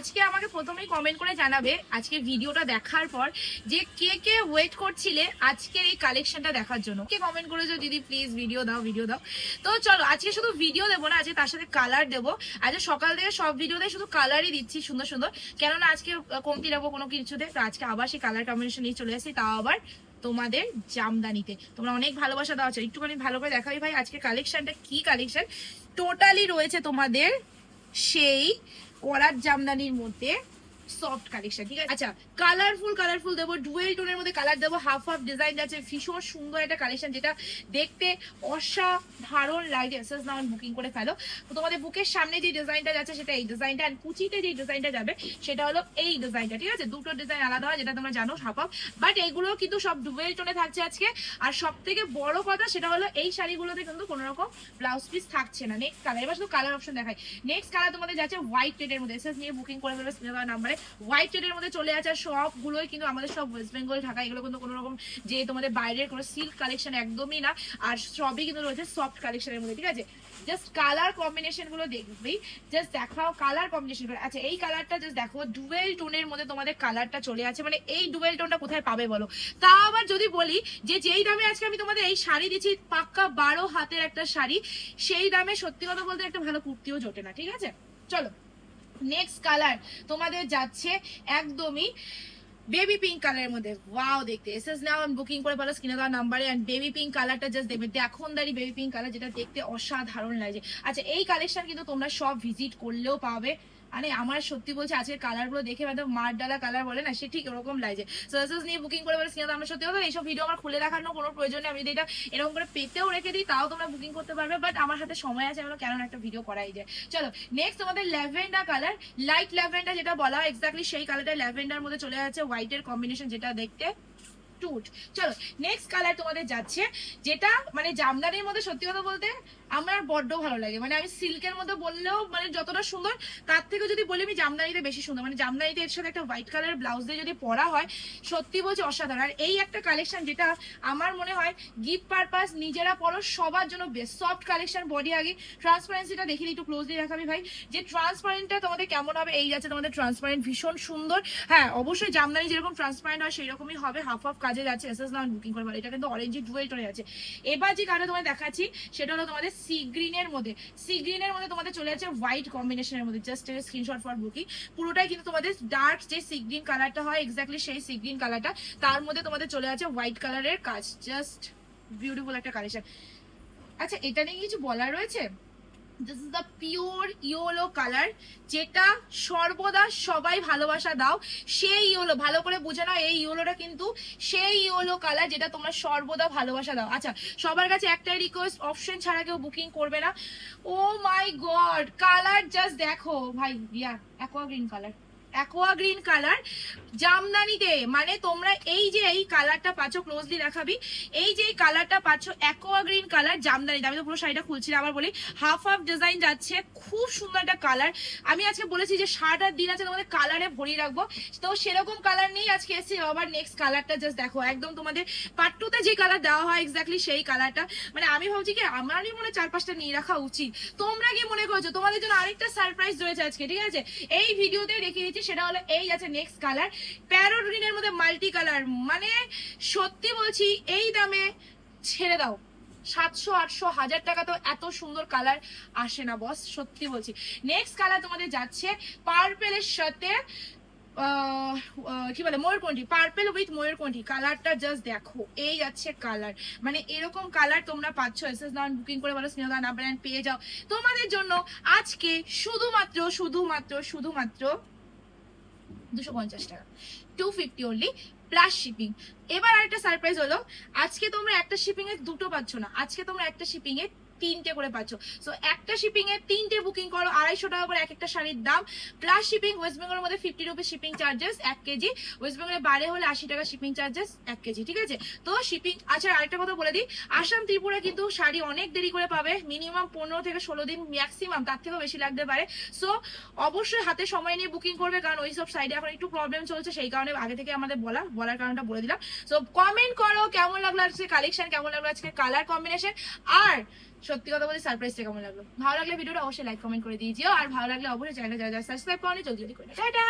আজকে আমাকে প্রথমেই কমেন্ট করে জানাবে, আজকে ভিডিওটা দেখার পর যে কে কে ওয়েট করছিলে আজকের এই কালেকশনটা দেখার জন্য। কে কমেন্ট করেছ দিদি? প্লিজ ভিডিও দাও ভিডিও দাও। তো চলো, আজকে শুধু ভিডিও দেবো না, আজকে তার সাথে কালার দেবো। আজকে সকাল থেকে সব ভিডিওতে শুধু কালারই দিচ্ছি, সুন্দর সুন্দর। কেননা আজকে কমতি রাখব কোনো কিছুতে, তো আজকে আবার সেই কালার কম্বিনেশন নিয়ে চলে আসি তাও আবার তোমাদের জামদানিতে। তোমরা অনেক ভালোবাসা দেওয়া আছে একটুখানি ভালো করে দেখাবি ভাই, আজকে কালেকশনটা কি কালেকশন টোটালি রয়েছে তোমাদের সেই করার জামদানির মধ্যে সফট কালেকশন ঠিক আছে? আচ্ছা কালারফুল কালারফুল দেবো ডুয়েল টোনের মধ্যে কালার দেবো হাফ হাফ ডিজাইন আছে, ভীষণ সুন্দর একটা কালেকশন যেটা দেখতে অসাধারণ লাগছে এসএস নাম বুকিং করে ফেলো। তোমাদের বুকের সামনে যে ডিজাইনটা যাচ্ছে সেটা এই ডিজাইনটা অ্যান্ড কুচিতে যে ডিজাইনটা যাবে সেটা হলো এই ডিজাইনটা ঠিক আছে? দুটো ডিজাইন আলাদা হয় যেটা তোমরা জানো হাফ হাফ বাট এগুলো কিন্তু সব ডুয়েল টোনে থাকছে আজকে। আর সব থেকে বড় কথা সেটা হলো এই শাড়িগুলোতে কিন্তু কোনো রকম ব্লাউজ পিস থাকছে না। নেক্সট কালার এবার শুধু কালার অপশন দেখায় নেক্সট কালার তোমাদের যাচ্ছে হোয়াইট রেডের মধ্যে। এসএস নিয়ে বুকিং করে ফেলবে নাম্বারে হোয়াইট রেডের মধ্যে চলে আছে সবগুলোই কিন্তু আমাদের সব ওয়েস্ট বেঙ্গল ঢাকা, এগুলো কিন্তু কোনো রকম যে তোমাদের বাইরের কোনো সিল্ক কালেকশন একদমই না। আর সবই কিন্তু রয়েছে সফট কালেকশনের মধ্যে, ঠিক আছে? জাস্ট কালার কম্বিনেশনগুলো দেখবি জাস্ট দেখাও কালার কম্বিনেশনগুলো। আচ্ছা এই কালারটা জাস্ট দেখো ডুয়েল টোনের মধ্যে তোমাদের কালারটা চলে আছে। মানে এই ডুয়েল টোনটা কোথায় পাবে বলো? তা আবার যদি বলি যে যেই দামে আজকে আমি তোমাদের এই শাড়ি দিচ্ছি পাক্কা বারো হাতের একটা শাড়ি, সেই দামে সত্যি কথা বলতে একটা ভালো কুর্তিও জোটে না, ঠিক আছে? চলো। নেক্সট কালার তোমাদের যাচ্ছে একদমই বেবি পিঙ্ক কালারের মধ্যে। ওয়াও দেখতে। এস এস নাও বুকিং করে ফেলো স্ক্রিনে দেওয়া নাম্বারে অ্যান্ড বেবি পিঙ্ক কালারটা জাস্ট দেখবে। এখন দাঁড়ি বেবি পিঙ্ক কালার যেটা দেখতে অসাধারণ লাগছে আচ্ছা এই কালেকশন কিন্তু তোমরা সব ভিজিট করলেও পাবে। মানে আমার সত্যি বলছে, আজকের কালারগুলো দেখে একদম মার ডালা কালার বলে না, সে ঠিক এরকম লাগছে সার্সেস নিয়ে বুকিং করে বলে স্ক্রিনে আমরা সত্যি কথা, এইসব ভিডিও আমার খুলে দেখানোর কোনো প্রয়োজন নেই। আমি যদি এটা এরকম করে পেতেও রেখে দিই, তাও তোমরা বুকিং করতে পারবে। বাট আমার হাতে সময় আছে আমরা কেন একটা ভিডিও করাই যায়। চলো নেক্সট তোমাদের ল্যাভেন্ডার কালার লাইট ল্যাভেন্ডার যেটা বলা হয় এক্স্যাক্টলি সেই কালারটা ল্যাভেন্ডার মধ্যে চলে যাচ্ছে হোয়াইটের কম্বিনেশন যেটা দেখতে টুট চলো নেক্সট কালার তোমাদের যাচ্ছে, যেটা মানে জামদানির মধ্যে সত্যি কথা বলতে আমার বড্ড ভালো লাগে। মানে আমি সিল্কের মধ্যে বললেও মানে যতটা সুন্দর, তার থেকে যদি বলি আমি জামদানিতে বেশি সুন্দর। মানে জামদানিতে এর সাথে একটা হোয়াইট কালার ব্লাউজ দিয়ে যদি পরা হয়, সত্যি বলছি অসাধারণ। আর এই একটা কালেকশন যেটা আমার মনে হয় গিফট পারপাস নিজেরা পরো, সবার জন্য বেস্ট সফট কালেকশন বডি আগে। ট্রান্সপারেন্সিটা দেখি একটু ক্লোজলি দেখাবি ভাই। যে ট্রান্সপারেন্টটা তোমাদের কেমন হবে, এই যাচ্ছে তোমাদের ট্রান্সপারেন্ট ভীষণ সুন্দর। হ্যাঁ অবশ্যই জামদানি যেরকম ট্রান্সপারেন্ট হয় সেই রকমই হবে হাফ হাফ কাজে যাচ্ছে এস এস নাম বুকিং করবার। এটা কিন্তু অরেঞ্জি ডুয়েল টোনে আছে এবার যে কালার তোমাদের দেখাচ্ছি, সেটা হলো তোমাদের সি গ্রিনের মধ্যে। সি গ্রিনের মধ্যে তোমাদের চলে যাচ্ছে হোয়াইট কম্বিনেশনের মধ্যে। জাস্ট স্ক্রিনশট ফর বুকিং পুরোটাই কিন্তু তোমাদের ডার্ক যে সি গ্রিন কালারটা হয় এক্স্যাক্টলি সেই সি গ্রিন কালারটা তার মধ্যে তোমাদের চলে আছে হোয়াইট কালারের কাজ। জাস্ট বিউটিফুল একটা কালেকশন আচ্ছা এটা নিয়ে কিছু বলার রয়েছে? This is the pure yellow colour যেটা সর্বদা সবাই ভালোবাসা দাও। সেই ইয়োলো ভালো করে বুঝে নাও, এই ইয়োলোটা কিন্তু সেই ইয়োলো কালার যেটা তোমরা সর্বদা ভালোবাসা দাও। আচ্ছা সবার কাছে একটাই রিকোয়েস্ট অপশন ছাড়া কেউ বুকিং করবে না। Oh my god colour just দেখো। ভাই yeah aqua green colour aqua green colour জামদানিতে মানে তোমরা এই যে এই কালারটা পাচ্ছ ক্লোজলি দেখাবি, এই যে এই কালারটা পাচ্ছ অ্যাকোয়া গ্রিন কালার জামদানিতে আমি তো পুরো শাড়িটা খুলছি আবার বলি হাফ হাফ ডিজাইন যাচ্ছে, খুব সুন্দর একটা কালার আমি আজকে বলেছি যে সারাটা দিন আছে, তোমাদের কালারে ভরিয়ে রাখব। তো সেরকম কালার নেই আজকে এসেছি আবার নেক্সট কালারটা জাস্ট দেখো। একদম তোমাদের পাট্টুতে যে কালার দেওয়া হয় এক্স্যাক্টলি সেই কালারটা মানে আমি ভাবছি কি, আমারই মনে চার পাঁচটা নিয়ে রাখা উচিত। তোমরা কি মনে করছ? তোমাদের জন্য আরেকটা সারপ্রাইজ রয়েছে আজকে, ঠিক আছে? এই ভিডিওতে রেখে দিচ্ছি সেটা হলো এই আছে নেক্সট কালার প্যারোট গ্রিনের মধ্যে মাল্টি কালার মানে সত্যি বলছি এই দামে ছেড়ে দাও। সাতশো, আটশো, হাজার টাকা তো এত সুন্দর কালার আসে না বস সত্যি বলছি। নেক্সট কালার তোমাদের যাচ্ছে পার্পেলের সাথে কি বলে ময়ূরকণ্ঠী পার্পেল উইথ ময়ূরকণ্ঠী কালারটা জাস্ট দেখো, এই যাচ্ছে কালার মানে এরকম কালার তোমরা পাচ্ছ এস এস নাম বুকিং করে বলো, স্নেহদা নাম্বার পেয়ে যাও। তোমাদের জন্য আজকে শুধুমাত্র শুধুমাত্র শুধুমাত্র দুশো পঞ্চাশ টাকা। Two fifty only plus shipping এবার আরেকটা সারপ্রাইজ হলো, আজকে তোমরা একটা শিপিং এ দুটো পাচ্ছ না। আজকে তোমরা একটা শিপিং এ তিনটে করে পাচ্ছ। সো একটা শিপিং এ তিনটে বুকিং করো, আড়াইশো টাকা করে এক একটা শাড়ির দাম। প্লাস শিপিং ওয়েস্ট বেঙ্গলের মধ্যে ফিফটি রুপিস শিপিং চার্জেস এক কেজি। ওয়েস্ট বেঙ্গলের বাইরে হলে আশি টাকা শিপিং চার্জেস এক কেজি, ঠিক আছে? তো শিপিং আচ্ছা আরেকটা কথা বলে দিই। আসাম, ত্রিপুরা কিন্তু শাড়ি অনেক দেরি করে পাবে। মিনিমাম পনেরো থেকে ষোলো দিন ম্যাক্সিমাম তার থেকেও বেশি লাগতে পারে। সো অবশ্যই হাতে সময় নিয়ে বুকিং করবে, কারণ ওই সব সাইডে এখন একটু প্রবলেম চলছে, সেই কারণে আগে থেকে আমাদের বলা বলার কারণটা বলে দিলাম। সো কমেন্ট করো, কেমন লাগল আজকে কালেকশন কেমন লাগল আজকে কালার কম্বিনেশন আর সত্যি কথা বলতে সারপ্রাইজটা কেমন লাগল? ভালো লাগলে ভিডিওটা অবশ্যই লাইক কমেন্ট করে দিয়েছিও আর ভালো লাগলে অবশ্যই চ্যানেলটা যারা যারা সাবস্ক্রাইব করেনি, জলদি জলদি করে টাটা!